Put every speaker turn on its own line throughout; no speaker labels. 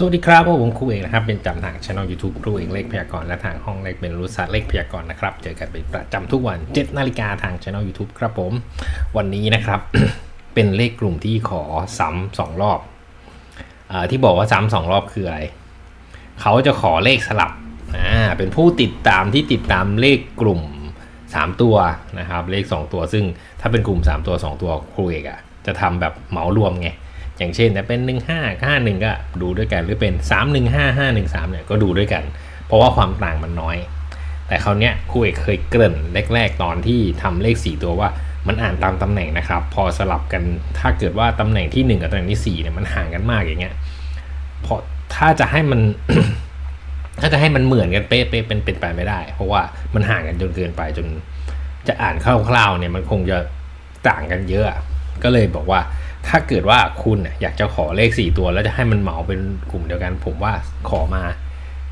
สวัสดีครับผมครูเอกนะครับ เป็นจำทางช่อง YouTube ครูเอกเลขพยากรณ์และทางห้องเลขเป็นรู้ศาสตร์เลขพยากรณ์นะครับ เจอกันเป็นประจำทุกวัน7นาฬิกาทางช่อง YouTube ครับผม วันนี้นะครับ เป็นเลขกลุ่มที่ขอซ้ำสองรอบอาที่บอกว่าซ้ำสองรอบคืออะไร เขาจะขอเลขสลับอ่าเป็นผู้ติดตามที่ติดตามเลขกลุ่ม 3 ตัวนะครับ เลข 2 ตัว ซึ่งถ้าเป็นกลุ่ม 3 ตัว 2 ตัวครูเอกอะจะทำแบบเหมารวมไง อย่างเช่นจะเป็น 1 5 5 1 ก็ดูด้วยกัน หรือเป็น 3 1 5 5 1 3เนี่ยก็ดูด้วยกัน เพราะว่าความต่างมันน้อย แต่คราวเนี้ยครูเอกเคยเกริ่นแรก ๆ ตอนที่ทำเลข 4 ตัวว่ามันอ่านตามตำแหน่งนะครับ พอสลับกันถ้าเกิดว่าตำแหน่งที่ 1 กับตำแหน่งที่4เนี่ยมันห่างกันมากอย่างเงี้ยพอถ้าจะให้มันถ้าจะให้มันเหมือนกันเป๊ะๆเป็นเป็นไปไม่ได้ เพราะว่ามันห่างกันจนเกินไปจน จะอ่านคร่าวๆเนี่ยมันคงจะต่างกันเยอะ ก็เลยบอกว่า ถ้าเกิดว่าคุณอยากจะขอเลข 4 ตัว แล้วจะให้มันเหมาเป็นกลุ่มเดียวกัน ผมว่าขอมา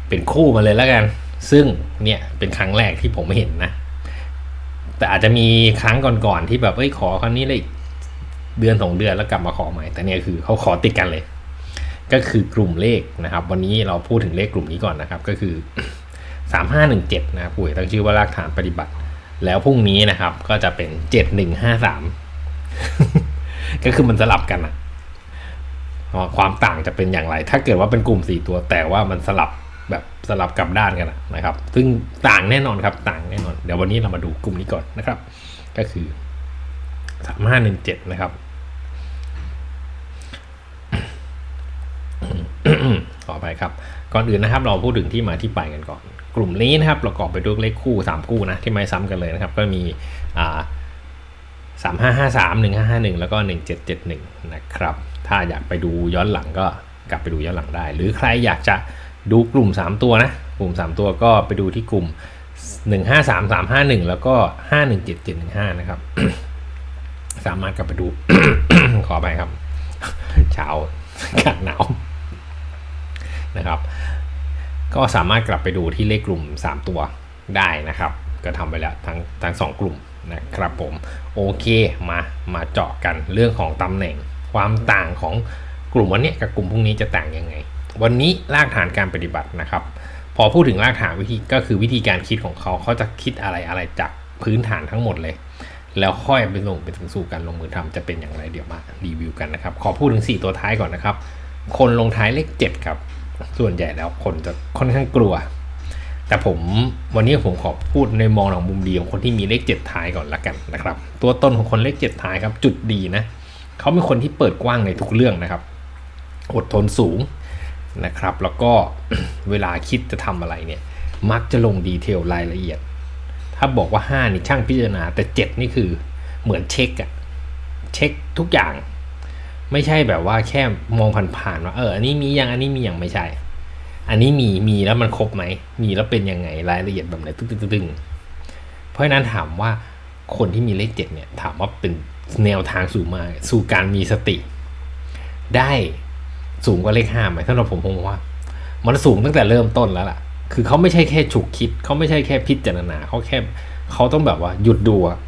เป็นคู่มาเลยแล้วกัน ซึ่งเนี่ยเป็นครั้งแรกที่ผมเห็นนะ แต่อาจจะมีครั้งก่อนๆที่แบบเอ้ยขอครั้งนี้เลยเดือนสองเดือนแล้วกลับมาขอใหม่ แต่เนี่ยคือเขาขอติดกันเลย ก็คือกลุ่มเลขนะครับ วันนี้เราพูดถึงเลขกลุ่มนี้ก่อนนะครับ ก็คือ 3517 นะครับผู้ใหญ่ตั้งชื่อว่ารากฐานปฏิบัติ แล้วพรุ่งนี้นะครับก็จะเป็น 7153 ก็คือมันสลับกันอะความต่างจะเป็นอย่างไร ถ้าเกิดว่าเป็นกลุ่ม 4 ตัว แต่ว่ามันสลับแบบสลับกลับด้านกันนะครับ ซึ่งต่างแน่นอนครับ ต่างแน่นอน เดี๋ยววันนี้เรามาดูกลุ่มนี้ก่อนนะครับ ก็คือ3517นะครับขอไปครับ ก่อนอื่นนะครับ เราพูดถึงที่มาที่ไปกันก่อน กลุ่มนี้นะครับ ประกอบไปด้วยเลขคู่ 3 คู่นะ ที่ไม่ซ้ำกันเลยนะครับ ก็มีอ่า สามห้าห้าสามหนึ่งห้าห้าหนึ่งแล้วก็หนึ่งเจ็ดเจ็ดหนึ่งนะครับ ถ้าอยากไปดูย้อนหลังก็กลับไปดูย้อนหลังได้ หรือใครอยากจะดูกลุ่ม 3 ตัวนะ กลุ่ม 3 ตัวก็ไปดูที่กลุ่ม 1 5 3 3 5 1 แล้วก็ 5 1 7 7 1 5 นะครับ สามารถกลับไปดู ขอไปครับ เช้าอากาศหนาวนะครับ ก็สามารถกลับไปดูที่เลขกลุ่ม 3 ตัวได้นะครับ ก็ทำไปแล้วทั้งทั้งสองกลุ่มนะครับผม โอเคมามาเจาะกันเรื่องของตำแหน่ง ความต่างของกลุ่มวันนี้กับกลุ่มพรุ่งนี้จะต่างยังไง วันนี้รากฐานการปฏิบัตินะครับ พอพูดถึงรากฐานวิธีก็คือวิธีการคิดของเขาเขาจะคิดอะไรอะไรจากพื้นฐานทั้งหมดเลย แล้วค่อยไปลงไปถึงสู่การลงมือทำจะเป็นอย่างไรเดี๋ยวมารีวิวกันนะครับ ขอพูดถึง 4 ตัวท้ายก่อนนะครับ คนลงท้ายเลข7ครับส่วนใหญ่แล้วคนจะค่อนข้างกลัว แต่ผมวันนี้ผมขอพูดในมองหลังมุมดีของคนที่มีเลข7ท้ายก่อนละกันนะครับ ตัวตนของคนเลข7ท้ายครับ จุดดีนะเขาเป็นคนที่เปิดกว้างในทุกเรื่องนะครับ อดทนสูงนะครับ แล้วก็เวลาคิดจะทำอะไรเนี่ย มักจะลงดีเทลรายละเอียด ถ้าบอกว่า 5 นี่ช่างพิจารณา แต่ 7 นี่คือเหมือนเช็คอะเช็คทุกอย่าง ไม่ใช่แบบว่าแค่มองผ่านๆว่าเอออันนี้มีอย่างอันนี้มีอย่างไม่ใช่ อันนี้มีมีแล้วมันครบไหม มีแล้วเป็นยังไงรายละเอียดแบบไหนตึ้งตึ้งตึ้งเพราะฉะนั้นถามว่าคนที่มีเลขเจ็ดเนี่ยถามว่าเป็นแนวทางสู่มาสู่การมีสติ ได้สูงกว่าเลขห้าไหมถ้าเราผมคงว่า มันสูงตั้งแต่เริ่มต้นแล้วล่ะ คือเขาไม่ใช่แค่ฉุกคิด เขาไม่ใช่แค่พิจารณาเขาแค่เขาต้องแบบว่าหยุดดูอะ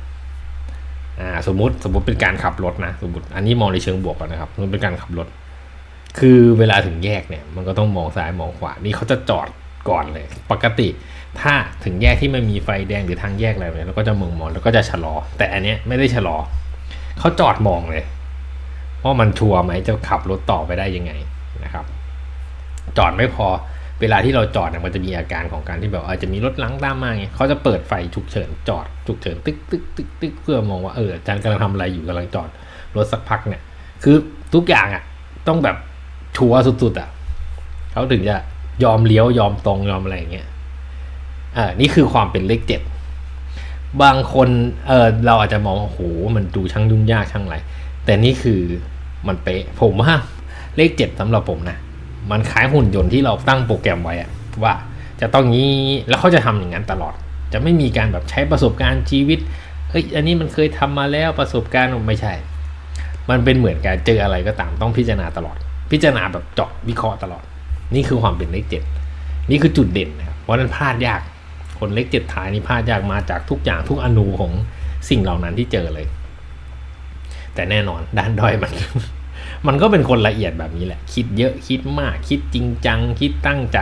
อ่าสมมติสมมติเป็นการขับรถนะ สมมติอันนี้มองในเชิงบวกก่อนนะครับมันเป็นการขับรถ คือเวลาถึงแยกเนี่ยมันก็ต้องมองซ้ายมองขวา นี่เขาจะจอดก่อนเลย ปกติถ้าถึงแยกที่ไม่มีไฟแดงหรือทางแยกอะไรเนี่ยเราก็จะมองมองแล้วก็จะชะลอ แต่อันเนี้ยไม่ได้ชะลอเขาจอดมองเลยว่ามันชัวร์ไหมจะขับรถต่อไปได้ยังไงนะครับ จอดไม่พอเวลาที่เราจอดเนี่ยมันจะมีอาการของการที่แบบอาจจะมีรถลังตามมาไงเขาจะเปิดไฟฉุกเฉินจอดฉุกเฉินตึกตึกตึกตึกเพื่อมองว่าเอออาจารย์กำลังทำอะไรอยู่กำลังจอดรถสักพักเนี่ย คือทุกอย่างอะต้องแบบ ชัวร์สุดๆอะเขาถึงจะยอมเลี้ยวยอมตรงยอมอะไรอย่างเงี้ยอ่านี่คือความเป็นเลขเจ็ดบางคนเออเราอาจจะมองว่าโหมันดูช่างยุ่งยากช่างไร แต่นี่คือมันเป๊ะผมว่าเลขเจ็ดสำหรับผมนะมันคล้ายหุ่นยนต์ที่เราตั้งโปรแกรมไว้อะว่าจะต้องงี้แล้วเขาจะทำอย่างนั้นตลอด จะไม่มีการแบบใช้ประสบการณ์ชีวิตเฮ้ยอันนี้มันเคยทำมาแล้วประสบการณ์ไม่ใช่ มันเป็นเหมือนการเจออะไรก็ตามต้องพิจารณาตลอด พิจารณาแบบเจาะวิเคราะห์ตลอด นี่คือความเป็นเลขเจ็ดนี่คือจุดเด่นนะครับเพราะนั้นพลาดยาก คนเลขเจ็ดท้ายนี่พลาดยากมาจากทุกอย่างทุกอนูของสิ่งเหล่านั้นที่เจอเลย แต่แน่นอนด้านด้อยมัน มันก็เป็นคนละเอียดแบบนี้แหละ คิดเยอะคิดมาก คิดจริงจัง คิดตั้งใจ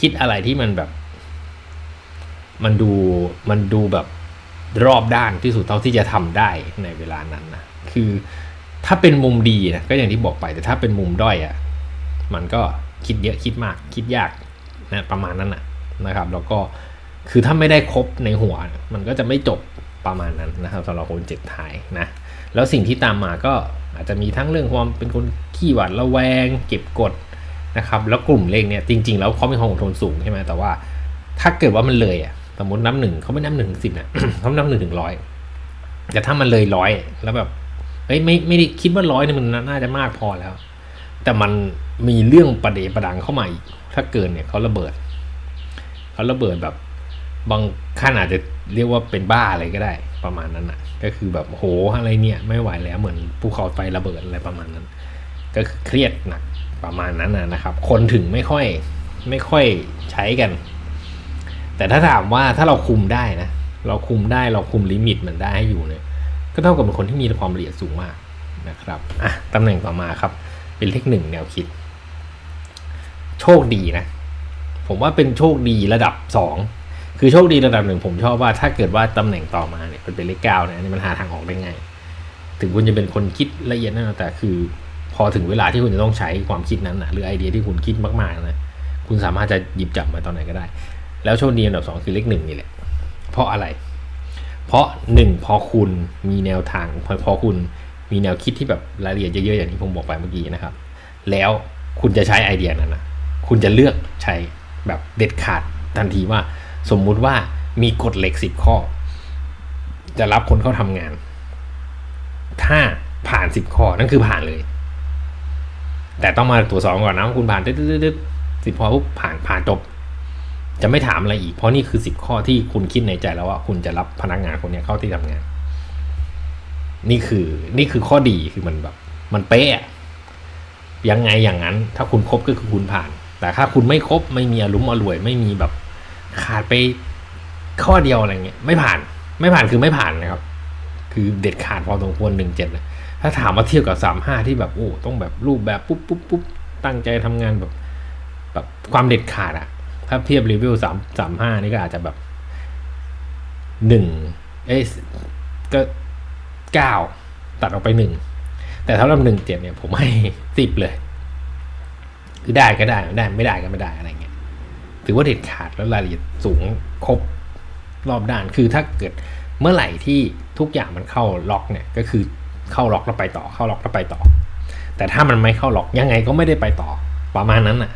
คิดอะไรที่มันแบบ มันดูมันดูแบบรอบด้านที่สุดเท่าที่จะทำได้ในเวลานั้นนะคือ ถ้าเป็นมุมดีนะก็อย่างที่บอกไปแต่ถ้าเป็นมุมด้อยอะ่ะมันก็คิดเยอะคิดมาก คิดยากนะประมาณนั้นนะนะครับ แล้วก็คือถ้าไม่ได้ครบในหัว มันก็จะไม่จบประมาณนั้นนะครับสำหรับคนเจ็ดท้ายนะแล้วสิ่งที่ตามมาก็อาจจะมีทั้งเรื่องความเป็นคนขี้หวาดระแวง เก็บกดนะครับแล้วกลุ่มเลขเนี่ยจริง ๆ แล้วเขามีความอดทนสูงใช่ไหมแต่ว่าถ้าเกิดว่ามันเลยอะสมมตินับหนึ่งเขาไม่นับหนึ่งถึงสิบนะเขานับหนึ่งถึงร้อยแต่ถ้ามันเลยร้อยแล้วแบบ ฮ้ยไม่ไม่ได้คิดว่าร้อยนี่มันน่าจะมากพอแล้ว แต่มันมีเรื่องประเดประดังเข้ามาอีก ถ้าเกินเนี่ยเขาระเบิดเขาระเบิดแบบบางขั้นอาจจะเรียกว่าเป็นบ้าอะไรก็ได้ประมาณนั้นอะ ก็คือแบบโหอะไรเนี่ย ไม่ไหวแล้วเหมือนภูเขาไฟระเบิดอะไรประมาณนั้น ก็คือเครียดหนักประมาณนั้นนะครับ คนถึงไม่ค่อยไม่ค่อยใช้กัน แต่ถ้าถามว่าถ้าเราคุมได้นะเราคุมได้เราคุมลิมิตมันได้ให้อยู่เนี่ย ก็เท่ากับเป็นคนที่มีความละเอียดสูงมากนะครับอะตำแหน่งต่อมาครับเป็นเลขหนึ่งแนวคิด โชคดีนะ ผมว่าเป็นโชคดีระดับสองคือโชคดีระดับหนึ่งผมชอบว่าถ้าเกิดว่าตำแหน่งต่อมาเนี่ยเป็นเลขเก้าเนี่ยอันนี้มันหาทางออกได้ง่ายถึงคุณจะเป็นคนคิดละเอียดนั่นแต่คือ พอถึงเวลาที่คุณจะต้องใช้ความคิดนั้นนะหรือไอเดียที่คุณคิดมากๆนะคุณสามารถจะหยิบจับมาตอนไหนก็ได้ แล้วโชคดีอันดับสองคือเลขหนึ่งนี่แหละเพราะอะไร เพราะหนึ่งพอคุณมีแนวทางพอพอคุณมีแนวคิดที่แบบรายละเอียดเยอะๆอย่างที่ผมบอกไปเมื่อกี้นะครับ แล้วคุณจะใช้ไอเดียนั้นนะคุณจะเลือกใช้แบบเด็ดขาดทันทีว่า สมมุติว่ามีกฎเหล็กสิบข้อ จะรับคนเข้าทำงาน ถ้าผ่านสิบข้อนั่นคือผ่านเลย แต่ต้องมาตรวจสอบก่อนนะว่าคุณผ่านตึ๊ดๆสิบข้อปุ๊บผ่านผ่านจบ จะไม่ถามอะไรอีก เพราะนี่คือสิบข้อที่คุณคิดในใจแล้วว่าคุณจะรับพนักงานคนนี้เข้าที่ทำงาน นี่คือนี่คือข้อดีคือมันแบบ มันเป๊ะยังไงอย่างนั้น ถ้าคุณครบก็คือคุณผ่าน แต่ถ้าคุณไม่ครบไม่มีอารมณ์อรวย ไม่มีแบบขาดไปข้อเดียวอะไรเงี้ยไม่ผ่าน ไม่ผ่านคือไม่ผ่านนะครับ คือเด็ดขาดพอสมควรหนึ่งเจ็ดเลยถ้าถามมาเทียบกับสามห้าที่แบบโอ้ต้องแบบรูปแบบปุ๊บปุ๊บปุ๊บตั้งใจทำงานแบบ แบบความเด็ดขาดอะ ถ้าเทียบรีวิวสามสามห้านี่ก็อาจจะแบบหนึ่งเอ้ยก็เก้าตัดออกไปหนึ่งแต่ถ้าเราหนึ่งเจ็ดเนี่ยผมให้สิบเลย คือได้ก็ได้ได้ไม่ได้ก็ไม่ได้อะไรเงี้ยถือว่าเด็ดขาดแล้วรายละเอียดสูงครบรอบด้านคือถ้าเกิดเมื่อไหร่ที่ทุกอย่างมันเข้าล็อกเนี่ยก็คือเข้าล็อกแล้วไปต่อเข้าล็อกแล้วไปต่อ แต่ถ้ามันไม่เข้าล็อกยังไงก็ไม่ได้ไปต่อประมาณนั้นน่ะ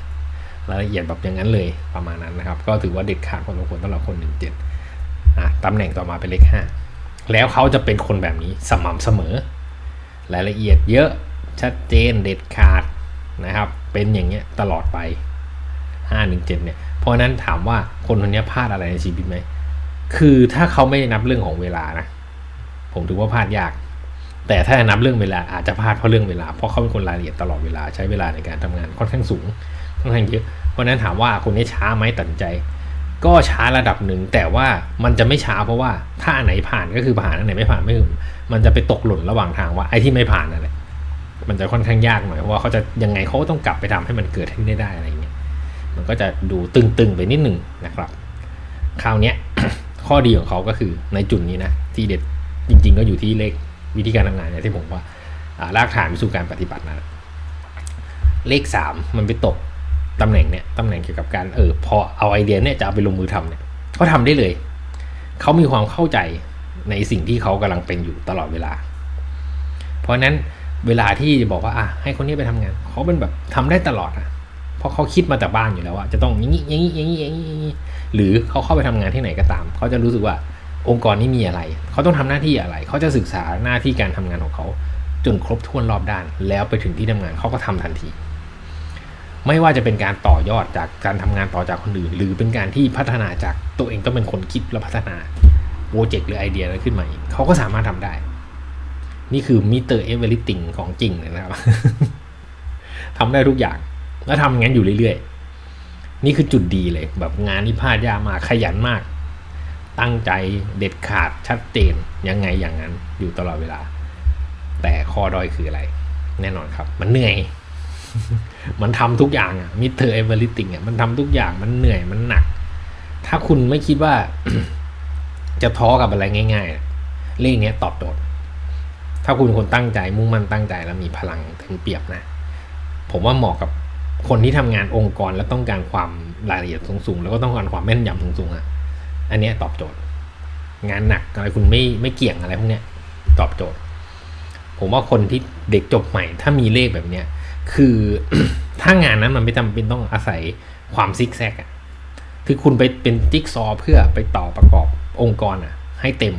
รายละเอียดแบบอย่างนั้นเลยประมาณนั้นนะครับ ก็ถือว่าเด็ดขาดพอสมควรสำหรับคนหนึ่งเจ็ดอะตำแหน่งต่อมาเป็นเลขห้าแล้วเขาจะเป็นคนแบบนี้สม่ำเสมอ รายละเอียดเยอะชัดเจนเด็ดขาดนะครับ เป็นอย่างเงี้ยตลอดไปห้าหนึ่งเจ็ดเนี่ย เพราะนั้นถามว่าคนคนนี้พลาดอะไรในชีวิตไหม คือถ้าเขาไม่นับเรื่องของเวลานะ ผมถือว่าพลาดยาก แต่ถ้านับเรื่องเวลาอาจจะพลาดเพราะเรื่องเวลา เพราะเขาเป็นคนรายละเอียดตลอดเวลาใช้เวลาในการทำงานค่อนข้างสูง ค่อนข้างเยอะ เพราะนั้นถามว่าคนนี้ช้าไหมตัดใจ ก็ช้าระดับหนึ่งแต่ว่ามันจะไม่ช้าเพราะว่าถ้าอันไหนผ่านก็คือผ่านอันไหนไม่ผ่านไม่ถึงมันจะไปตกหล่นระหว่างทางว่าไอ้ที่ไม่ผ่านนั่นแหละมันจะค่อนข้างยากหน่อยเพราะว่าเขาจะยังไงเขาก็ต้องกลับไปทำให้มันเกิดให้ได้ได้อะไรเงี้ยมันก็จะดูตึงๆไปนิดหนึ่งนะครับ คราวนี้ข้อดีของเขาก็คือในจุดนี้นะที่เด็ดจริง ๆ ก็อยู่ที่เลขวิธีการทำงานเนี่ยที่ผมว่ารากฐานไปสู่การปฏิบัตินะเลขสามมันไปตก ตำแหน่งเนี่ยตำแหน่งเกี่ยวกับการเออพอเอาไอเดียเนี่ยจะเอาไปลงมือทำเนี่ยเขาทาได้เลย เขามีความเข้าใจในสิ่งที่เขากำลังเป็นอยู่ตลอดเวลา เพราะนั้นเวลาที่จะบอกว่าอะให้คนนี้ไปทำงานเขาเป็นแบบทำได้ตลอดอะเพราะเขาคิดมาแต่บ้านอยู่แล้วว่าจะต้องอย่างนี้อย่างนี้อย่างนี้อย่างนี้หรือเขาเข้าไปทำงานที่ไหนก็ตาม เขาจะรู้สึกว่าองค์กรนี้มีอะไร เขาต้องทำหน้าที่อะไร เขาจะศึกษาหน้าที่การทำงานของเขา จนครบถ้วนรอบด้าน แล้วไปถึงที่ทำงานเขาก็ทำทันที ไม่ว่าจะเป็นการต่อยอดจากการทำงานต่อจากคนอื่น หรือเป็นการที่พัฒนาจากตัวเองต้องเป็นคนคิดและพัฒนาโปรเจกต์หรือไอเดียอะไรขึ้นมาอีกเขาก็สามารถทำได้ นี่คือมิเตอร์เอเวอร์ลิติงของจริงเลยนะครับทำได้ทุกอย่าง แล้วทำงั้นอยู่เรื่อยๆ นี่คือจุดดีเลย แบบงานที่พลาดยากมากขยันมาก ตั้งใจเด็ดขาดชัดเจนยังไงอย่างนั้นอยู่ตลอดเวลา แต่ข้อด้อยคืออะไร แน่นอนครับ มันเหนื่อย มันทำทุกอย่างอะมิเตอร์เอเวอร์ลิติงอะมันทำทุกอย่างมันเหนื่อยมันหนัก ถ้าคุณไม่คิดว่า จะท้อกับอะไรง่ายๆ เลขเนี้ยตอบโจทย์ ถ้าคุณคนตั้งใจมุ่งมั่นตั้งใจแล้วมีพลังเต็มเปียมนะ ผมว่าเหมาะกับคนที่ทำงานองค์กรแล้วต้องการความรายละเอียดสูงๆแล้วก็ต้องการความแม่นยำสูงๆอะอันเนี้ยตอบโจทย์ งานหนักอะไรคุณไม่ไม่เกี่ยงอะไรพวกเนี้ยตอบโจทย์ ผมว่าคนที่เด็กจบใหม่ ถ้ามีเลขแบบเนี้ย คือถ้างานนั้นมันไม่จำเป็นต้องอาศัยความซิกแซกอะคือคุณไปเป็นจิ๊กซอเพื่อไปต่อประกอบองค์กรอะให้เต็ม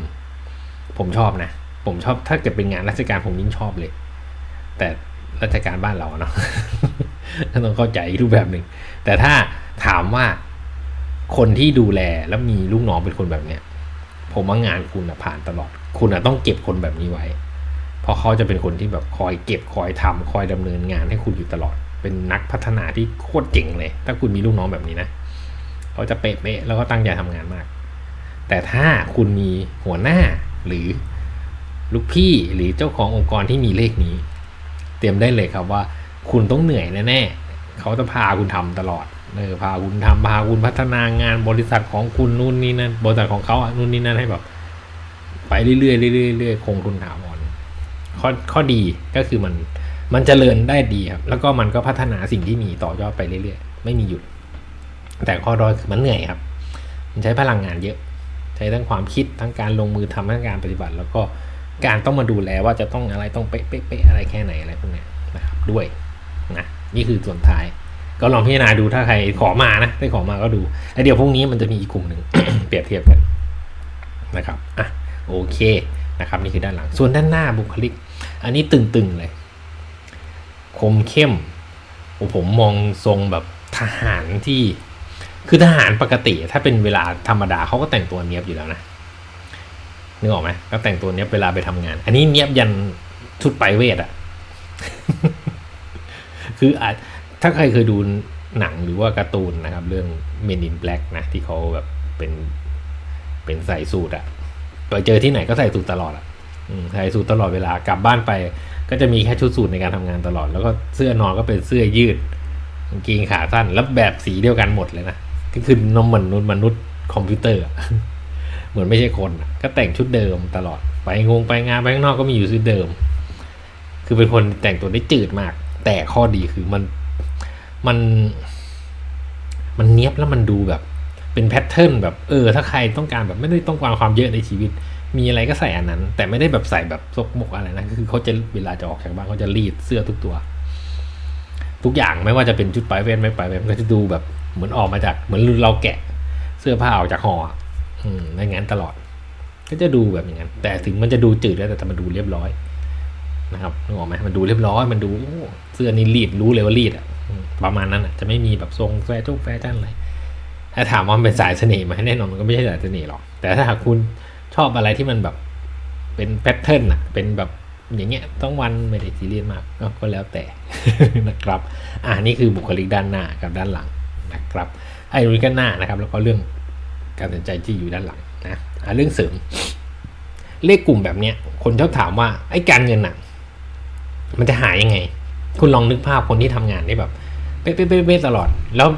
ผมชอบนะ ผมชอบถ้าเกิดเป็นงานราชการผมยิ่งชอบเลย แต่ราชการบ้านเราเนาะต้องเข้าใจรูปแบบหนึ่ง แต่ถ้าถามว่าคนที่ดูแลแล้วมีลูกน้องเป็นคนแบบเนี้ย ผมว่างานคุณอะผ่านตลอด คุณอะต้องเก็บคนแบบนี้ไว้ เพราะเขาจะเป็นคนที่แบบคอยเก็บคอยทำคอยดำเนินงานให้คุณอยู่ตลอด เป็นนักพัฒนาที่โคตรเจ๋งเลย ถ้าคุณมีลูกน้องแบบนี้นะเขาจะเป๊ะๆแล้วก็ตั้งใจทำงานมาก แต่ถ้าคุณมีหัวหน้าหรือลูกพี่หรือเจ้าขององค์กรที่มีเลขนี้ เตรียมได้เลยครับว่า คุณต้องเหนื่อยแน่ๆเขาจะพาคุณทำตลอดเออพาคุณทำพาคุณพัฒนางานบริษัทของคุณนู่นนี่นั่นบริษัทของเขาอะนู่นนี่นั่นให้แบบ ไปเรื่อยๆเรื่อยๆเรื่อยๆคงทุนถาวร ข้อข้อดีก็คือมันมันเจริญได้ดีครับแล้วก็มันก็พัฒนาสิ่งที่มีต่อยอดไปเรื่อยๆ ไม่มีหยุด แต่ข้อด้อยคือมันเหนื่อยครับ มันใช้พลังงานเยอะ ใช้ทั้งความคิดทั้งการลงมือทำทั้งการปฏิบัติ แล้วก็การต้องมาดูแลว่าจะต้องอะไรต้องเป๊ะๆๆอะไรแค่ไหนอะไรพวกนี้นะครับด้วยนะนี่คือส่วนท้าย ก็ลองพิจารณาดูถ้าใครขอมานะได้ขอมาก็ดูแล้วเดี๋ยวพรุ่งนี้มันจะมีอีกกลุ่มหนึ่งเปรียบเทียบกันนะครับอะโอเคนะครับนี่คือด้านหลัง ส่วนด้านหน้าบุคลิก อันนี้ตึงๆเลย คมเข้มโอ้ผมมองทรงแบบทหารที่ คือทหารปกติ ถ้าเป็นเวลาธรรมดาเขาก็แต่งตัวเนี้ยบอยู่แล้วนะนึกออกไหมก็แต่งตัวเนี้ยบเวลาไปทำงาน อันนี้เนี้ยบยันชุดไปเวทอะคืออาจถ้าใครเคยดูหนังหรือว่าการ์ตูนนะครับ เรื่อง Men in Black นะที่เขาแบบเป็นเป็นใส่สูทอะไปเจอที่ไหนก็ใส่สูทตลอดอะ ใส่สูทตลอดเวลากลับบ้านไป ก็จะมีแค่ชุดสูทในการทำงานตลอด แล้วก็เสื้อนอนก็เป็นเสื้อยืดกางเกงขาสั้นแล้วแบบสีเดียวกันหมดเลยนะก็คือนมเหมือนนุษย์มนุษย์คอมพิวเตอร์เหมือนไม่ใช่คนก็แต่งชุดเดิมตลอดไปงงไปงานไปข้างนอกก็มีอยู่ชุดเดิม คือเป็นคนแต่งตัวได้จืดมาก แต่ข้อดีคือมันมัน มันเนี้ยบแล้วมันดูแบบ เป็นแพทเทิร์นแบบเออ ถ้าใครต้องการแบบไม่ได้ต้องการความเยอะในชีวิต มีอะไรก็ใส่อันนั้น แต่ไม่ได้แบบใส่แบบซกมกอะไรนะคือเขาจะเวลาจะออกจากบ้านเขาจะรีดเสื้อทุกตัว ทุกอย่างไม่ว่าจะเป็นชุดปลายเวทไม่ปลายเวทมันก็จะดูแบบเหมือนออกมาจากเหมือนเราแกะเสื้อผ้าออกจากห่ออืมในงั้นตลอด ก็จะดูแบบอย่างนั้น แต่ถึงมันจะดูจืดแล้วแต่มันดูเรียบร้อย นะครับนึกออกไหมมันดูเรียบร้อย มันดูเสื้อนี่รีดรู้เลยว่ารีดอะประมาณนั้นอะ จะไม่มีแบบทรงแฟชั่นแฟชั่นอะไรถ้าถามว่ามันเป็นสายเสน่ห์ไหมแน่นอนมันก็ไม่ใช่สายเสน่ห์หรอก แต่ถ้าหากคุณ ชอบอะไรที่มันแบบเป็นแพทเทิร์นอะเป็นแบบอย่างเงี้ยต้องวันไม่ได้ซีเรียสมากก็แล้วแต่นะครับอ่านี่คือบุคลิกด้านหน้ากับด้านหลังนะครับไอ้รุ้นกันหน้านะครับ แล้วก็เรื่องการตัดใจที่อยู่ด้านหลังนะอ่าเรื่องเสริม เลขกลุ่มแบบเนี้ย คนชอบถามว่าไอ้การเงินอะมันจะหายยังไง คุณลองนึกภาพคนที่ทำงานได้แบบเป๊ะๆตลอด แล้ว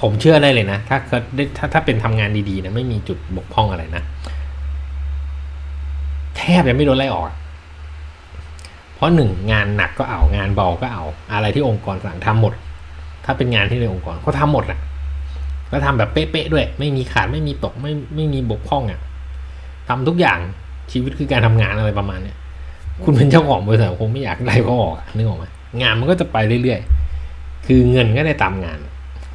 ผมเชื่อได้เลยนะ ถ้าเขาถ้าถ้าเป็นทำงานดีๆนะไม่มีจุดบกพร่องอะไรนะ แทบจะไม่โดนไล่ออก เพราะหนึ่งงานหนักก็เอางานเบาก็เอา อะไรที่องค์กรสั่งทำหมด ถ้าเป็นงานที่ในองค์กรเขาทำหมดอะแล้วทำแบบเป๊ะๆด้วย ไม่มีขาดไม่มีตกไม่ไม่มีบกพร่องอะทำทุกอย่างชีวิตคือการทำงานอะไรประมาณเนี้ยคุณเป็นเจ้าของบริษัทคงไม่อยากไล่เขาออกนึกออกไหมงานมันก็จะไปเรื่อยๆ คือเงินก็ได้ตามงาน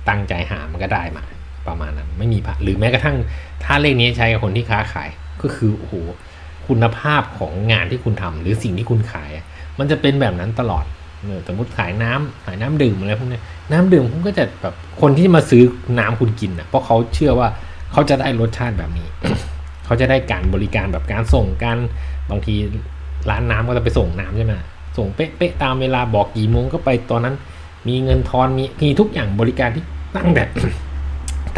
ตั้งใจหามันก็ได้มา ประมาณนั้น ไม่มีผ่าหรือแม้กระทั่งถ้าเลขนี้ใช้กับคนที่ค้าขายก็คือโอ้โห คุณภาพของงานที่คุณทำหรือสิ่งที่คุณขาย มันจะเป็นแบบนั้นตลอดเสมมติขายน้ำขายน้ำดื่มอะไรพวกนี้น้ำดื่มคุณก็จะแบบคนที่มาซื้อน้ำคุณกินอะเพราะเขาเชื่อว่าเขาจะได้รสชาติแบบนี้ เขาจะได้การบริการแบบการส่งการบางทีร้านน้ำก็จะไปส่งน้ำใช่ไหมส่งเป๊ะๆตามเวลาบอกกี่โมงก็ไปตอนนั้น มีเงินทอนมีมีทุกอย่างบริการที่ตั้งแต่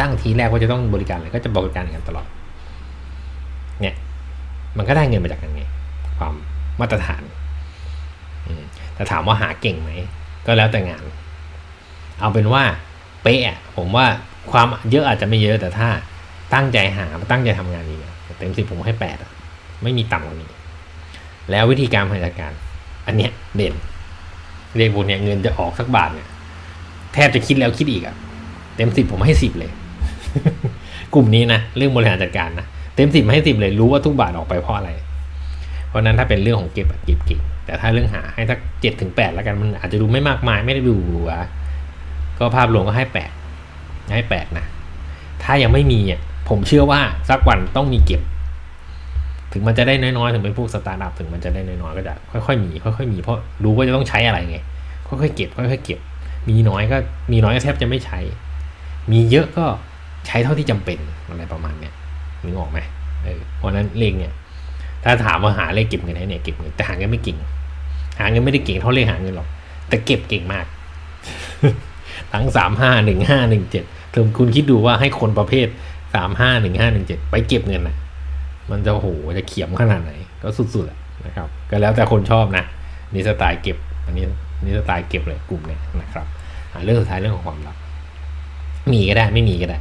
ตั้งทีแรกว่าจะต้องบริการอะไรก็จะบริการกันตลอด มันก็ได้เงินมาจากกันไง ความมาตรฐานแต่ถามว่าหาเก่งไหม ก็แล้วแต่งาน เอาเป็นว่าเป๊ะผมว่าความเยอะอาจจะไม่เยอะแต่ถ้าตั้งใจหาตั้งใจทำงานนี้เต็มสิบผมให้แปดไม่มีต่ำกว่านี้ แล้ววิธีการบริหารจัดการ อันเนี้ยเด่นเรียกพวกเนี้ยเงินจะออกสักบาทเนี่ยแทบจะคิดแล้วคิดอีกอะเต็มสิบผมให้สิบเลย กลุ่มนี้นะเรื่องบริหารจัดการนะ เต็มสิบให้สิบเลยรู้ว่าทุกบาทออกไปเพราะอะไร เพราะนั้นถ้าเป็นเรื่องของเก็บเก็บเก่งแต่ถ้าเรื่องหาให้สักเจ็ดถึงแปดแล้วกันมันอาจจะดูไม่มากมายไม่ได้ดูหรูหราก็ภาพรวมก็ให้แปดให้แปดนะถ้ายังไม่มีอะผมเชื่อว่าสักวันต้องมีเก็บ ถึงมันจะได้น้อยๆถึงเป็นพวกสตาร์ทอัพถึงมันจะได้น้อยๆก็จะค่อยๆมีค่อยๆมีเพราะรู้ว่าจะต้องใช้อะไรไงค่อยๆเก็บค่อยๆเก็บ มีน้อยก็มีน้อยก็แทบจะไม่ใช้ มีเยอะก็ใช้เท่าที่จำเป็นอะไรประมาณเนี้ย นึกออกไหมเออเพราะนั้นเลขเนี่ย ถ้าถามว่าหาเลขเก็บเงินให้เนี่ยเก็บเงินแต่หาเงินไม่เก่ง หาเงินไม่ได้เก่งเท่าเลขหาเงินหรอก แต่เก็บเก่งมาก ทั้งสามห้าหนึ่งห้าหนึ่งเจ็ดถึงคุณคิดดูว่าให้คนประเภทสามห้าหนึ่งห้าหนึ่งเจ็ดไปเก็บเงินนะมันจะโหจะเขียมขนาดไหน ก็สุดๆนะครับ ก็แล้วแต่คนชอบนะนี่สไตล์เก็บ อันนี้นี่สไตล์เก็บเลยกลุ่มเนี่ยนะครับเรื่องสุดท้ายเรื่องของความลับมีก็ได้ไม่มีก็ได้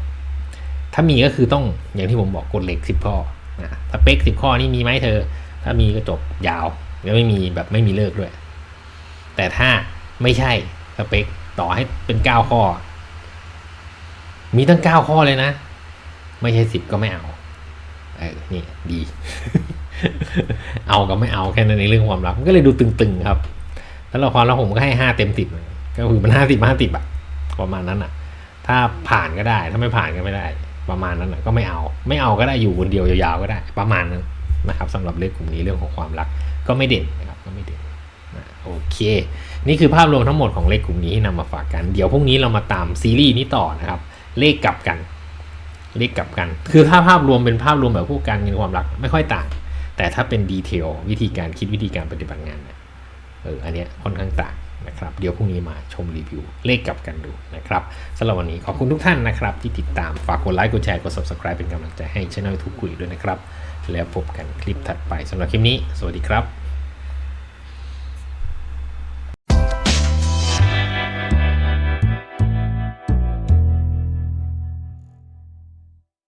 ถ้ามีก็คือต้องอย่างที่ผมบอกกฎเหล็กสิบข้อนะสเปคสิบข้อนี่มีไหมเธอ ถ้ามีก็จบยาวแล้วไม่มีแบบไม่มีเลิกด้วย แต่ถ้าไม่ใช่สเปคต่อให้เป็นเก้าข้อ มีตั้งเก้าข้อเลยนะ ไม่ใช่สิบก็ไม่เอาเออนี่ดี เอากับไม่เอาแค่นั้นในเรื่องความรักมันก็เลยดูตึงๆครับ แล้วละครแล้วผมก็ให้ห้าเต็มสิบก็คือมันห้าสิบห้าสิบอะประมาณนั้นอะถ้าผ่านก็ได้ ถ้าไม่ผ่านก็ไม่ได้ ประมาณนั้นอะก็ไม่เอา ไม่เอาก็ได้อยู่คนเดียวยาวๆก็ได้ ประมาณนั้นนะครับสำหรับเลขกลุ่มนี้เรื่องของความรักก็ไม่เด่นนะครับก็ไม่เด่นนะโอเค นี่คือภาพรวมทั้งหมดของเลขกลุ่มนี้ที่นำมาฝากกัน เดี๋ยวพรุ่งนี้เรามาตามซีรีส์นี้ต่อนะครับ เลขกลับกัน เลขกลับกัน คือถ้าภาพรวมเป็นภาพรวมแบบพวกการเงินความรักไม่ค่อยต่าง แต่ถ้าเป็นดีเทลวิธีการคิดวิธีการปฏิบัติงานเนี่ยเอออันเนี้ยค่อนข้างต่าง นะครับ เดี๋ยวพรุ่งนี้มาชมรีวิวเลขกลับกันดูนะครับสำหรับวันนี้ขอบคุณทุกท่านนะครับที่ติดตามฝากกดไลค์กดแชร์กด subscribe เป็นกำลังใจให้ช่องทุกคุยด้วยนะครับ แล้วพบกันคลิปถัดไปสำหรับคลิปนี้ สวัสดีครับ